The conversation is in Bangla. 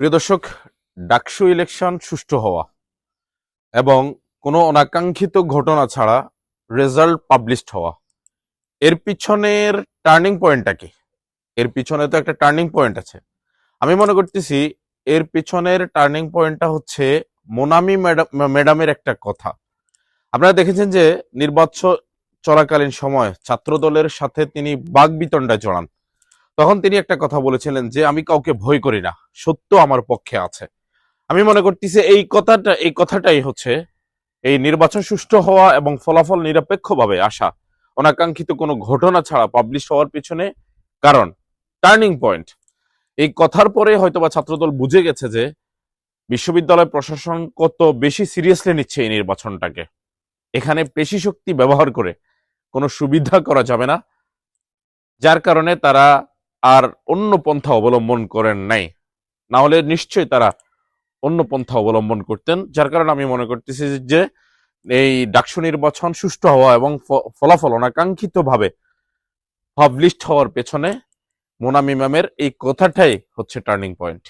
প্রিয় দর্শক, ডাকসু ইলেকশন সুষ্ঠু হওয়া এবং কোনো অনাকাঙ্ক্ষিত ঘটনা ছাড়া রেজাল্ট পাবলিশড হওয়া, এর পিছনের টার্নিং পয়েন্টটা কি? এর পিছনে তো একটা টার্নিং পয়েন্ট আছে। আমি মনে করতেছি এর পিছনের টার্নিং পয়েন্টটা হচ্ছে মোনামি ম্যাডাম ম্যাডামের একটা কথা। আপনারা দেখেছেন যে নির্বাচন চলাকালীন সময় ছাত্রদলের সাথে তিনি বাগ বিতণ্ডায় জড়ান। তখন তিনি একটা কথা বলেছিলেন যে, আমি কাউকে ভয় করি না, সত্য আমার পক্ষে আছে। আমি মনে করতেছি এই কথাটা, এই কথাটাই হচ্ছে এই নির্বাচন সুষ্ঠু হওয়া এবং ফলাফল নিরপেক্ষভাবে আসা। অনাকাঙ্ক্ষিত কোনো ঘটনা ছাড়া পাবলিশ হওয়ার পিছনে কারণ টার্নিং পয়েন্ট এই কথার পরে হয়তোবা ছাত্রদল বুঝে গেছে যে, বিশ্ববিদ্যালয় প্রশাসন কত বেশি সিরিয়াসলি নিচ্ছে এই নির্বাচনটাকে। এখানে পেশি শক্তি ব্যবহার করে কোনো সুবিধা করা যাবে না, যার কারণে তারা আর অন্য পন্থা অবলম্বন করেন নাই। না হলে নিশ্চয়ই তারা অন্য পন্থা অবলম্বন করতেন, যার কারণে আমি মনে করতেছি যে এই ডাকসু নির্বাচন সুষ্ঠু হওয়া এবং ফলাফল অনাকাঙ্ক্ষিতভাবে পাবলিশড হওয়ার পেছনে মোনামিমামের এই কথাটাই হচ্ছে টার্নিং পয়েন্ট